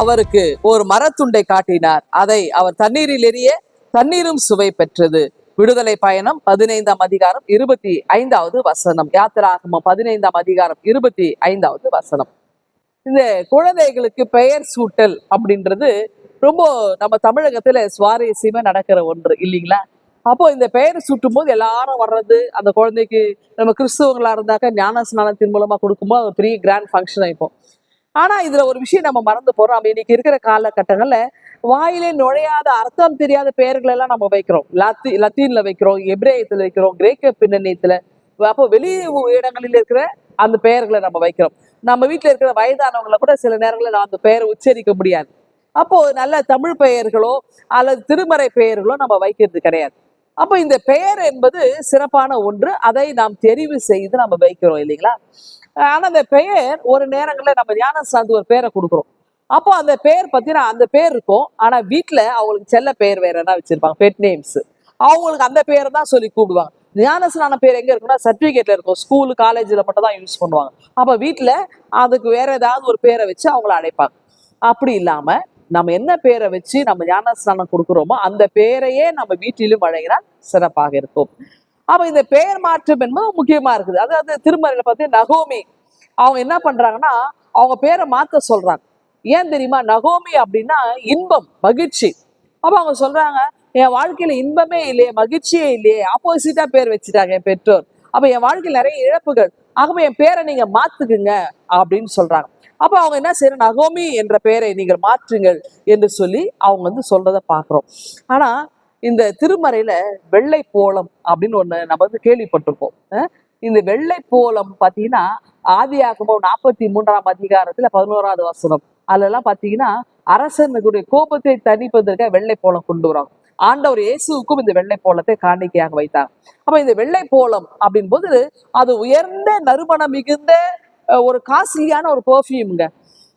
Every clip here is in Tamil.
அவருக்கு ஒரு மரத்துண்டை காட்டினார். அதை அவர் தண்ணீரில் எரிய தண்ணீரும் சுவை பெற்றது. விடுதலை பயணம் பதினைந்தாம் அதிகாரம் இருபத்தி ஐந்தாவது வசனம். யாத்திராகமம் பதினைந்தாம் அதிகாரம் இருபத்தி ஐந்தாவது வசனம். இந்த குழந்தைகளுக்கு பெயர் சூட்டல் அப்படின்றது ரொம்ப நம்ம தமிழகத்துல சுவாரஸ்யமா நடக்கிற ஒன்று இல்லைங்களா? அப்போ இந்த பெயர் சூட்டும் போது எல்லாரும் வர்றது அந்த குழந்தைக்கு நம்ம கிறிஸ்துவங்களா இருந்தாக்க ஞானஸ்நானத்தின் மூலமா கொடுக்கும்போது அது ஒரு பெரிய கிராண்ட் ஃபங்க்ஷன் ஆயிப்போம் ஆனா இதுல ஒரு விஷயம் நம்ம மறந்து போறோம். இன்னைக்கு இருக்கிற காலகட்டங்கள்ல வாயிலே நுழையாத அர்த்தம் தெரியாத பெயர்கள் எல்லாம் நம்ம வைக்கிறோம். லத்தி லத்தீன்ல வைக்கிறோம் எப்ரேயத்துல வைக்கிறோம் கிரேக்க பின்னணியத்துல. அப்போ வெளி இடங்களில் இருக்கிற அந்த பெயர்களை நம்ம வைக்கிறோம். நம்ம வீட்டுல இருக்கிற வயதானவங்களை கூட சில நேரங்களில் நான் அந்த பெயரை உச்சரிக்க முடியாது. அப்போ நல்ல தமிழ் பெயர்களோ அல்லது திருமறை பெயர்களோ நம்ம வைக்கிறது கிடையாது. அப்போ இந்த பெயர் என்பது சிறப்பான ஒன்று. அதை நாம் தெரிவு செய்து நம்ம வைக்கிறோம் இல்லைங்களா? ஆனா அந்த பெயர் ஒரு நேரங்களில் நம்ம ஞான சார்ந்து ஒரு பேரை கொடுக்குறோம். அப்போ அந்த பேர் பார்த்தீங்கன்னா அந்த பேர் இருக்கும். ஆனா வீட்டுல அவங்களுக்கு செல்ல பெயர் வேற என்ன வச்சிருப்பாங்க. பெட் நேம்ஸ் அவங்களுக்கு அந்த பேரை தான் சொல்லி கூப்பிடுவாங்க. ஞானஸ்நான பேர் எங்க இருக்குன்னா சர்டிபிகேட்ல இருக்கும். ஸ்கூல் காலேஜ்ல மட்டும் தான் யூஸ் பண்ணுவாங்க. அப்ப வீட்டுல அதுக்கு வேற ஏதாவது ஒரு பேரை வச்சு அவங்கள அழைப்பாங்க. அப்படி இல்லாம நம்ம என்ன பேரை வச்சு நம்ம ஞானஸ்நானம் கொடுக்குறோமோ அந்த பேரையே நம்ம வீட்டிலும் வழங்கினால் சிறப்பாக இருக்கும். அப்போ இந்த பெயர் மாற்றம் என்பது முக்கியமா இருக்குது. அதாவது திருமறையில் பார்த்தீங்கன்னா நகோமி. அவங்க என்ன பண்றாங்கன்னா அவங்க பேரை மாத்த சொல்றாங்க. ஏன் தெரியுமா? நகோமி அப்படின்னா இன்பம் மகிழ்ச்சி. அப்போ அவங்க சொல்றாங்க என் வாழ்க்கையில இன்பமே இல்லையே மகிழ்ச்சியே இல்லையே. ஆப்போசிட்டா பேர் வச்சுட்டாங்க என் பெற்றோர். அப்போ என் வாழ்க்கையில் நிறைய இழப்புகள். ஆகவே என் பேரை நீங்க மாத்துக்குங்க அப்படின்னு சொல்றாங்க. அப்போ அவங்க என்ன செய்யணும் நகோமி என்ற பெயரை நீங்கள் மாற்றுங்கள் என்று சொல்லி அவங்க வந்து சொல்கிறத பார்க்குறோம். ஆனா இந்த திருமறையில வெள்ளை போலம் அப்படின்னு ஒண்ணு நம்ம வந்து கேள்விப்பட்டிருக்கோம் இந்த வெள்ளை போலம் பாத்தீங்கன்னா ஆதியாகமம் நாற்பத்தி மூன்றாம் அதிகாரத்துல பதினோராவது வசனம். அதுலலாம் பாத்தீங்கன்னா அரசனுடைய கோபத்தை தணிப்பதற்காக வெள்ளை போலம் கொண்டு வராங்க ஆண்டவர் இயேசுவுக்கும் இந்த வெள்ளை போலத்தை காணிக்கையாக வைத்தார். அப்ப இந்த வெள்ளை போலம் அப்படின் போது அது உயர்ந்த நறுமணம் மிகுந்த ஒரு காஸ்ட்லியான ஒரு பெர்ஃபியூம்ங்க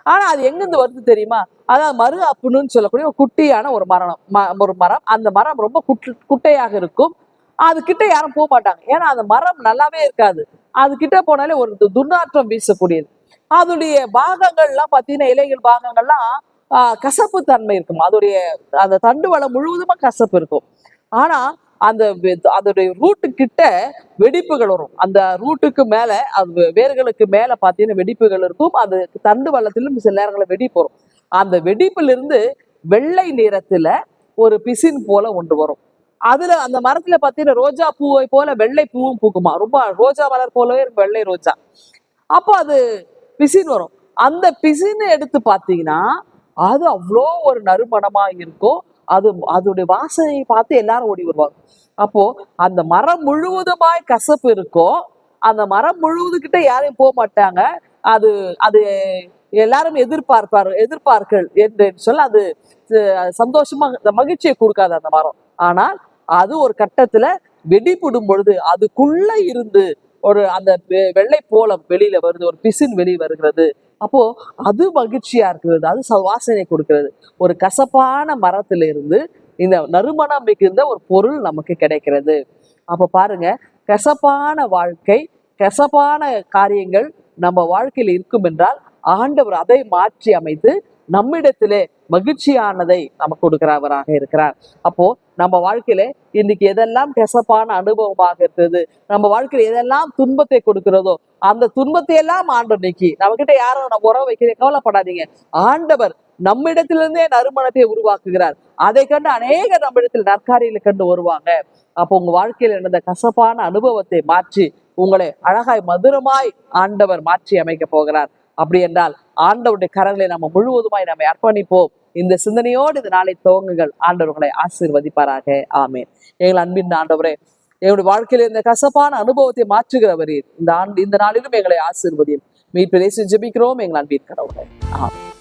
ஆனா அது எங்கிருந்து வருது தெரியுமா? அதாவது மரு அப்புன்னு சொல்லக்கூடிய ஒரு குட்டியான ஒரு மரணம். ம- ஒரு மரம். அந்த மரம் ரொம்ப குட்டு குட்டையாக இருக்கும். அது கிட்ட யாரும் போக மாட்டாங்க. ஏன்னா அந்த மரம் நல்லாவே இருக்காது. அது கிட்ட போனாலே ஒரு துர்நாற்றம் வீசக்கூடியது. அதோடைய பாகங்கள்லாம் பார்த்தீங்கன்னா இலைகள் பாகங்கள்லாம் ஆஹ், கசப்பு தன்மை இருக்கும். அதோடைய அந்த தண்டு வளம் முழுவதுமா கசப்பு இருக்கும். ஆனா அந்த வெ- அதோடைய ரூட்டு கிட்ட வெடிப்புகள் வரும். அந்த ரூட்டுக்கு மேலே அது வேர்களுக்கு மேலே பார்த்தீங்கன்னா வெடிப்புகள் இருக்கும். அது தண்டு வளத்திலும் சில நேரங்களில் வெடிப்பு வரும். அந்த வெடிப்பிலிருந்து வெள்ளை நிறத்துல ஒரு பிசின் போல ஒன்று வரும். அதுல அந்த மரத்துல பார்த்தீங்கன்னா ரோஜா பூவை போல வெள்ளை பூவும் பூக்குமா? ரொம்ப ரோஜா மலர் போலவே இருக்கும் வெள்ளை ரோஜா. அப்போ அது பிசின் வரும். அந்த பிசின் எடுத்து பார்த்தீங்கன்னா அது அவ்வளோ ஒரு நறுமணமா இருக்கும். அது அதோடைய வாசனையை பார்த்து எல்லாரும் ஓடி வருவாங்க. அப்போ அந்த மரம் முழுவதுமாய் கசப்பு இருக்கும் அந்த மரம் முழுவதுகிட்ட யாரையும் போக மாட்டாங்க. அது அது எல்லாரும் எதிர்பார்ப்பார் எதிர்பார்கள் என்று சொல்ல அது சந்தோஷமா மகிழ்ச்சியை கொடுக்காது அந்த மரம். ஆனால் அது ஒரு கட்டத்துல வெடிப்புடும் பொழுது அதுக்குள்ள இருந்து ஒரு அந்த வெ- வெள்ளை போலம் வெளியில வருது ஒரு பிசின் வெளியே வருகிறது. அப்போ அது மகிழ்ச்சியா இருக்கிறது அது சுவாசனை வாசனை கொடுக்கிறது. ஒரு கசப்பான மரத்திலிருந்து இந்த நறுமணம் மிகுந்த ஒரு பொருள் நமக்கு கிடைக்கிறது. அப்போ பாருங்க கசப்பான வாழ்க்கை கசப்பான காரியங்கள் நம்ம வாழ்க்கையில் இருக்கும் என்றால் ஆண்டவர் அதை மாற்றி அமைத்து நம்மிடத்திலே மகிழ்ச்சியானதை நமக்கு கொடுக்கிறவராக இருக்கிறார். அப்போ நம்ம வாழ்க்கையில இன்னைக்கு எதெல்லாம் கெசப்பான அனுபவமாக இருக்கிறது நம்ம வாழ்க்கையில எதெல்லாம் துன்பத்தை கொடுக்கிறதோ அந்த துன்பத்தை எல்லாம் ஆண்டு நீக்கி. நம்ம கிட்ட யாரும் நம்ம உறவு வைக்கிறத கவலைப்படாதீங்க. ஆண்டவர் நம்மிடத்திலிருந்தே நறுமணத்தை உருவாக்குகிறார். அதை கண்டு அநேக நம்மிடத்தில் நற்காரிகளை கண்டு வருவாங்க. அப்போ உங்க வாழ்க்கையில நடந்த கசப்பான அனுபவத்தை மாற்றி உங்களை அழகாய் மதுரமாய் ஆண்டவர் மாற்றி அமைக்க போகிறார். அப்படி என்றால் ஆண்டவருடைய கரங்களை நம்ம முழுவதுமாய் நம்ம அர்ப்பணிப்போம். இந்த சிந்தனையோடு இந்த நாளை துவங்குங்கள். ஆண்டவர்களை ஆசீர்வதிப்பாராக. ஆமேன். எங்கள் அன்பின் ஆண்டவரே எங்களுடைய வாழ்க்கையில இந்த கசப்பான அனுபவத்தை மாற்றுகிறவரே இந்த ஆண்டு இந்த நாளிலும் எங்களை ஆசீர்வதியும். மீட்பிலேசி ஜெபிக்கிறோம். எங்கள் அன்பின் கடவுளை ஆமென்.